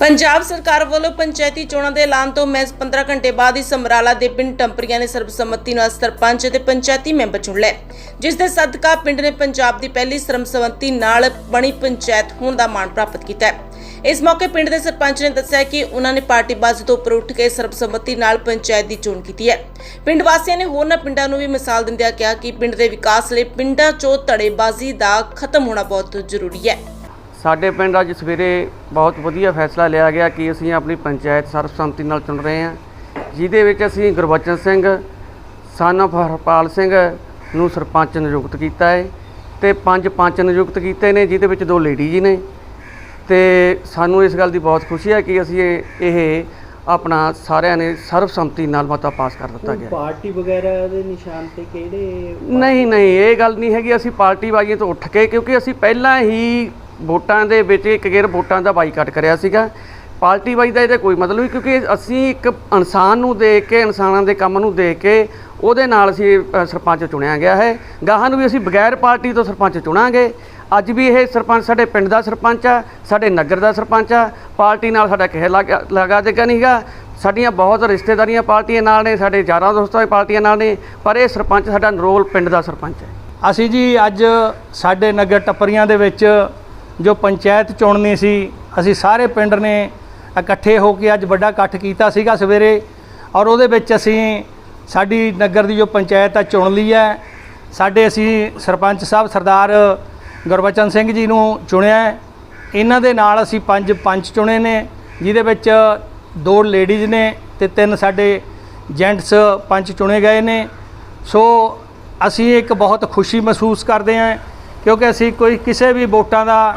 ਪੰਜਾਬ ਸਰਕਾਰ ਵੱਲੋਂ ਪੰਚਾਇਤੀ ਚੋਣਾਂ ਦੇ ਐਲਾਨ ਤੋਂ ਮਹਿਜ਼ 15 ਘੰਟੇ ਬਾਅਦ ਹੀ ਸਮਰਾਲਾ ਦੇ ਪਿੰਡ ਟੰਪਰੀਆਂ ਨੇ ਸਰਬਸੰਮਤੀ ਨਾਲ ਸਰਪੰਚ ਅਤੇ ਪੰਚਾਇਤੀ ਮੈਂਬਰ ਚੁਣ ਲਏ। ਜਿਸ ਦੇ ਸਦਕਾ ਪਿੰਡ ਨੇ ਪੰਜਾਬ ਦੀ ਪਹਿਲੀ ਸਰਬਸੰਮਤੀ ਨਾਲ ਬਣੀ ਪੰਚਾਇਤ ਹੋਣ ਦਾ ਮਾਣ ਪ੍ਰਾਪਤ ਕੀਤਾ ਹੈ। ਇਸ ਮੌਕੇ ਪਿੰਡ ਦੇ ਸਰਪੰਚ ਨੇ ਦੱਸਿਆ ਕਿ ਉਹਨਾਂ ਨੇ ਪਾਰਟੀਬਾਜ਼ੀ ਤੋਂ ਉੱਪਰ ਉੱਠ ਕੇ ਸਰਬਸੰਮਤੀ ਨਾਲ ਪੰਚਾਇਤ ਦੀ ਚੋਣ ਕੀਤੀ ਹੈ। ਪਿੰਡ ਵਾਸੀਆਂ ਨੇ ਹੋਰਨਾਂ ਪਿੰਡਾਂ ਨੂੰ ਵੀ ਮਿਸਾਲ ਦਿੰਦਿਆਂ ਕਿਹਾ ਕਿ ਪਿੰਡ ਦੇ ਵਿਕਾਸ ਲਈ ਪਿੰਡਾਂ 'ਚੋਂ ਧੜੇਬਾਜ਼ੀ ਦਾ ਖਤਮ ਹੋਣਾ ਬਹੁਤ ਜ਼ਰੂਰੀ ਹੈ। ਸਾਡੇ ਪਿੰਡ ਅੱਜ ਸਵੇਰੇ ਬਹੁਤ ਵਧੀਆ ਫੈਸਲਾ ਲਿਆ ਗਿਆ ਕਿ ਅਸੀਂ ਆਪਣੀ ਪੰਚਾਇਤ ਸਰਬਸੰਮਤੀ ਨਾਲ ਚੁਣ ਰਹੇ ਹਾਂ ਜਿਹਦੇ ਵਿੱਚ ਅਸੀਂ ਗੁਰਬਚਨ ਸਿੰਘ son of ਹਰਪਾਲ ਸਿੰਘ ਨੂੰ ਸਰਪੰਚ ਨਿਯੁਕਤ ਕੀਤਾ ਹੈ ਤੇ ਪੰਜ ਪੰਚ ਨਿਯੁਕਤ ਕੀਤੇ ਨੇ ਜਿਹਦੇ ਵਿੱਚ ਦੋ ਲੇਡੀ ਜੀ ਨੇ। ਤੇ ਸਾਨੂੰ ਇਸ ਗੱਲ ਦੀ ਬਹੁਤ ਖੁਸ਼ੀ ਹੈ ਕਿ ਅਸੀਂ ਇਹ ਇਹ ਆਪਣਾ ਸਾਰਿਆਂ ਨੇ ਸਰਬਸੰਮਤੀ ਨਾਲ ਮਤਾ ਪਾਸ ਕਰ ਦਿੱਤਾ ਗਿਆ। ਪਾਰਟੀ ਵਗੈਰਾ ਦੇ ਨਿਸ਼ਾਨ ਤੇ ਕਿਹੜੇ ਨਹੀਂ ਨਹੀਂ ਇਹ ਗੱਲ ਨਹੀਂ ਹੈਗੀ ਅਸੀਂ ਪਾਰਟੀ ਬਾਜ਼ੀਆਂ ਤੋਂ ਉੱਠ ਕੇ ਕਿਉਂਕਿ ਅਸੀਂ ਪਹਿਲਾਂ ਹੀ ਵੋਟਾਂ ਦੇ ਵਿੱਚ ਇੱਕ ਗੇਰ ਵੋਟਾਂ ਦਾ ਬਾਈਕਾਟ ਕਰਿਆ ਸੀਗਾ। ਪਾਰਟੀ ਵਾਈਜ਼ ਦਾ ਇਹਦਾ ਕੋਈ ਮਤਲਬ ਨਹੀਂ, ਕਿਉਂਕਿ ਅਸੀਂ ਇੱਕ ਇਨਸਾਨ ਨੂੰ ਦੇਖ ਕੇ, ਇਨਸਾਨਾਂ ਦੇ ਕੰਮ ਨੂੰ ਦੇਖ ਕੇ ਉਹਦੇ ਨਾਲ ਅਸੀਂ ਸਰਪੰਚ ਚੁਣਿਆ ਗਿਆ ਹੈ। ਗਾਹਾਂ ਨੂੰ ਵੀ ਅਸੀਂ ਬਗੈਰ ਪਾਰਟੀ ਤੋਂ ਸਰਪੰਚ ਚੁਣਾਂਗੇ। ਅੱਜ ਵੀ ਇਹ ਸਰਪੰਚ ਸਾਡੇ ਪਿੰਡ ਦਾ ਸਰਪੰਚ ਆ, ਸਾਡੇ ਨਗਰ ਦਾ ਸਰਪੰਚ ਆ, ਪਾਰਟੀ ਨਾਲ ਸਾਡਾ ਕਿਸੇ ਲਗਾ ਲਗਾ ਦੇਗਾ ਨਹੀਂਗਾ ਸਾਡੀਆਂ ਬਹੁਤ ਰਿਸ਼ਤੇਦਾਰੀਆਂ ਪਾਰਟੀਆਂ ਨਾਲ ਨੇ, ਸਾਡੇ ਯਾਰਾਂ ਦੋਸਤਾਂ ਦੀ ਪਾਰਟੀਆਂ ਨਾਲ ਨੇ, ਪਰ ਇਹ ਸਰਪੰਚ ਸਾਡਾ ਨਰੋਲ ਪਿੰਡ ਦਾ ਸਰਪੰਚ ਹੈ। ਅਸੀਂ ਜੀ ਅੱਜ ਸਾਡੇ ਨਗਰ ਟੱਪਰੀਆਂ ਦੇ ਵਿੱਚ ਜੋ ਪੰਚਾਇਤ ਚੁਣਨੀ ਸੀ, ਅਸੀਂ ਸਾਰੇ ਪਿੰਡ ਨੇ ਇਕੱਠੇ ਹੋ ਕੇ ਅੱਜ ਵੱਡਾ ਇਕੱਠ ਕੀਤਾ ਸੀਗਾ ਸਵੇਰੇ ਔਰ ਉਹਦੇ ਵਿੱਚ ਅਸੀਂ ਸਾਡੀ ਨਗਰ ਦੀ ਜੋ ਪੰਚਾਇਤ ਆ ਚੁਣ ਲਈ ਹੈ। ਸਾਡੇ ਅਸੀਂ ਸਰਪੰਚ ਸਾਹਿਬ ਸਰਦਾਰ ਗੁਰਬਚਨ ਸਿੰਘ ਜੀ ਨੂੰ ਚੁਣਿਆ ਇਹਨਾਂ ਦੇ ਨਾਲ ਅਸੀਂ ਪੰਜ ਪੰਚ ਚੁਣੇ ਨੇ, ਜਿਹਦੇ ਵਿੱਚ ਦੋ ਲੇਡੀਜ਼ ਨੇ ਤੇ ਤਿੰਨ ਸਾਡੇ ਜੈਂਟਸ ਪੰਚ ਚੁਣੇ ਗਏ ਨੇ। ਸੋ ਅਸੀਂ ਇੱਕ ਬਹੁਤ ਖੁਸ਼ੀ ਮਹਿਸੂਸ ਕਰਦੇ ਹਾਂ, ਕਿਉਂਕਿ ਅਸੀਂ ਕੋਈ ਕਿਸੇ ਵੀ ਵੋਟਾਂ ਦਾ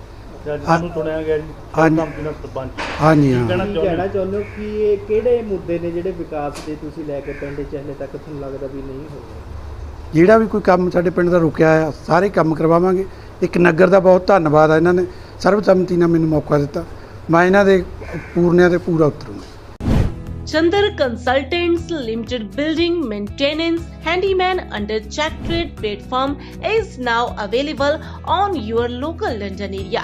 ਸਾਨੂੰ ਚੁਣਿਆ ਗਿਆ ਜੀ ਹਾਂਜੀ। ਸਰਪੰਚ ਨਾਲ ਸਰਪੰਚ। ਹਾਂਜੀ ਹਾਂ। ਕਹਿਣਾ ਚਾਹੁੰਦੇ ਹੋ ਕਿ ਇਹ ਕਿਹੜੇ ਮੁੱਦੇ ਨੇ ਜਿਹੜੇ ਵਿਕਾਸ ਦੇ ਤੁਸੀਂ ਲੈ ਕੇ ਪਿੰਡ 'ਚ ਹਲੇ ਤੱਕ ਤੁਹਾਨੂੰ ਲੱਗਦਾ ਵੀ ਨਹੀਂ ਹੋਏ ਜਿਹੜਾ ਵੀ ਕੋਈ ਕੰਮ ਸਾਡੇ ਪਿੰਡ ਦਾ ਰੁਕਿਆ ਆ ਸਾਰੇ ਕੰਮ ਕਰਵਾਵਾਂਗੇ। ਇੱਕ ਨਗਰ ਦਾ ਬਹੁਤ ਧੰਨਵਾਦ ਆ ਇਹਨਾਂ ਨੇ। ਸਰਬਸੰਮਤੀ ਨਾਲ ਮੈਨੂੰ ਮੌਕਾ ਦਿੱਤਾ। ਮੈਂ ਇਹਨਾਂ ਦੇ ਪੂਰਨਿਆਂ ਤੇ ਪੂਰਾ ਉਤਰੂੰਗਾ। Chandar Consultants Limited Building Maintenance Handyman under Check Trade platform is now available on your local London area.